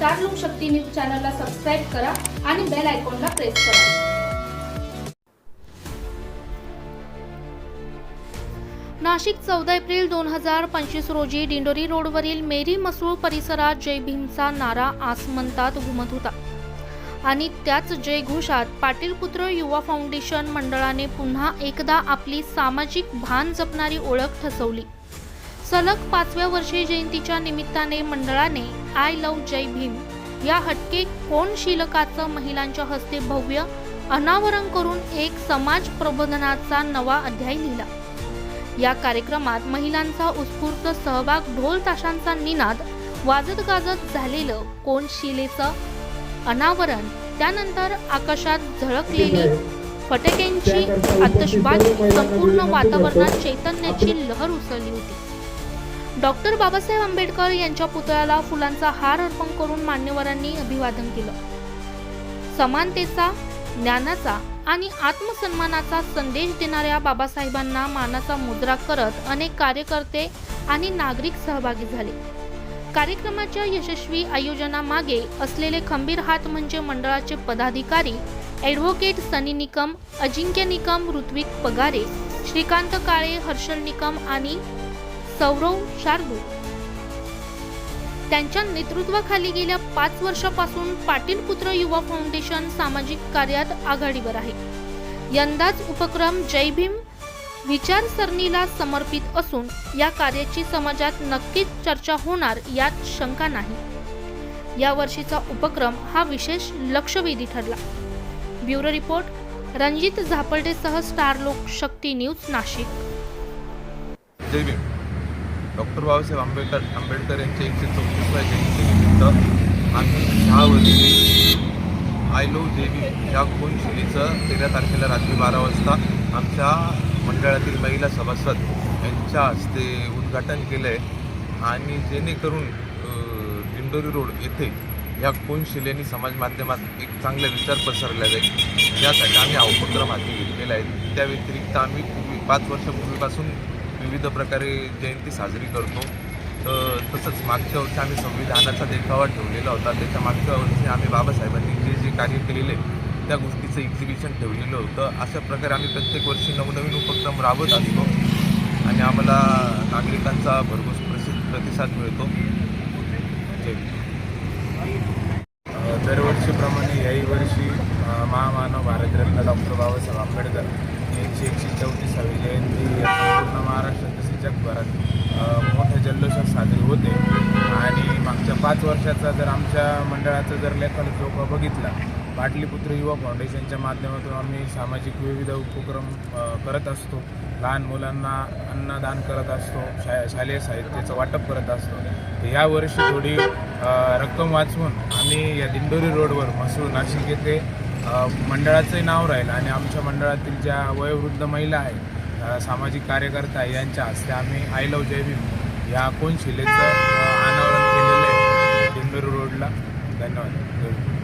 चॅनलला सबस्क्राईब करा आणि बेल आयकॉनला प्रेस करा. नाशिक चौदा एप्रिल दोन हजार पंचवीस रोजी दिंडोरी रोडवरील मेरी मसूळ परिसरात जय भीमचा नारा आसमंतात घुमत होता. आणि त्याच जयघोषात पाटीलपुत्र युवा फाउंडेशन मंडळाने पुन्हा एकदा आपली सामाजिक भान जपणारी ओळख ठसवली. सलग पाचव्या वर्षी जयंतीच्या निमित्ताने मंडळाने आय लव्ह जय भीम या हटके कोण शिलकाचं महिलांच्या हस्ते भव्य अनावरण करून एक समाज प्रबोधनाचा नवा अध्याय लिहिला. या कार्यक्रमात महिलांचा उत्स्फूर्त सहभाग ढोल ताशांचा निनाद वाजत गाजत झालेलं कोण शिलेचं अनावरण त्यानंतर आकाशात झळकलेली फटक्यांची आतषबाजी संपूर्ण वातावरणात चैतन्याची लहर उसळली होती. डॉक्टर बाबासाहेब आंबेडकर यांच्या पुतळ्याला फुलांचा हार अर्पण करून मान्यवरांनी अभिवादन केलं. समानतेचा ज्ञानाचा आणि आत्मसन्मानाचा संदेश देणाऱ्या बाबासाहेबांना मानाचा मुद्रा करत अनेक कार्यकर्ते आणि नागरिक सहभागी झाले. कार्यक्रमाच्या यशस्वी आयोजनामागे असलेले खंबीर हात म्हणजे मंडळाचे पदाधिकारी ॲडव्होकेट सनी निकम अजिंक्य निकम ऋत्विक पगारे श्रीकांत काळे हर्षल निकम आणि सौरव शार्दू. त्यांच्या नेतृत्वाखाली गेल्या पाच वर्षापासून पाटील पुत्र युवा फाउंडेशन सामाजिक कार्यात आघाडीवर आहे. यंदाच उपक्रम जय भीम विचारसरणीला समर्पित असून या कार्याची समाजात नक्कीच चर्चा होणार यात शंका नाही. या वर्षीचा उपक्रम हा विशेष लक्षवेधी ठरला. ब्युरो रिपोर्ट रणजित झापर्डेसह स्टार लोकशक्ती न्यूज नाशिक. जय भीम. डॉक्टर बाबासाहेब आंबेडकर आंबेडकर यांच्या एकशे चौतीसव्या जयंतीनिमित्त आम्ही ह्या वर्षी आय लो देवी ह्या या तेरा तारखेला रात्री बारा वाजता आमच्या मंडळातील महिला सभासद यांच्या हस्ते उद्घाटन केलं आहे आणि जेणेकरून दिंडोरी रोड येथे या कोनशिलेनी समाज माध्यमात एक चांगला विचार पसरला जाईल यासाठी आम्ही हा उपक्रम हाती घेतलेला आहे. त्या व्यतिरिक्त आम्ही पूर्वी पाच वर्षापूर्वीपासून विविध प्रकारे जयंती साजरी करतो. तर तसंच मागच्या वर्षी आम्ही संविधानाचा देखावा ठेवलेला होता. त्याच्या मागच्या वर्षी आम्ही बाबासाहेबांनी जे जे कार्य केलेले त्या गोष्टीचं एक्झिबिशन ठेवलेलं होतं. अशा प्रकारे आम्ही प्रत्येक वर्षी नवनवीन उपक्रम राबवत असतो आणि आम्हाला नागरिकांचा भरघोस प्रसिद्ध प्रतिसाद मिळतो. जय दरवर्षीप्रमाणे याही वर्षी महामानव भारतरत्न डॉक्टर बाबासाहेब आंबेडकर यांची एकशे चौतीसावी जयंती पूर्ण महाराष्ट्रात तसेच जगभरात मोठ्या जल्लोषात साजरी होते. आणि मागच्या पाच वर्षाचा जर आमच्या मंडळाचा जर लेखाजोखा बघितला पाटलीपुत्र युवा फाउंडेशनच्या माध्यमातून आम्ही सामाजिक विविध उपक्रम करत असतो. लहान मुलांना अन्नदान करत असतो. शा शालेय साहित्याचं वाटप करत असतो. तर यावर्षी थोडी रक्कम वाचवून आम्ही या दिंडोरी रोडवर म्हसूळ नाशिक येथे मंडळाचंही नाव राहील आणि आमच्या मंडळातील ज्या वयोवृद्ध महिला आहेत सामाजिक कार्यकर्ता आहे, यांच्या हस्ते आम्ही आय लव जय भीम या कोण शिलेचं अनावरण केलेलं आहे. दिंडोरी रोडला. धन्यवाद.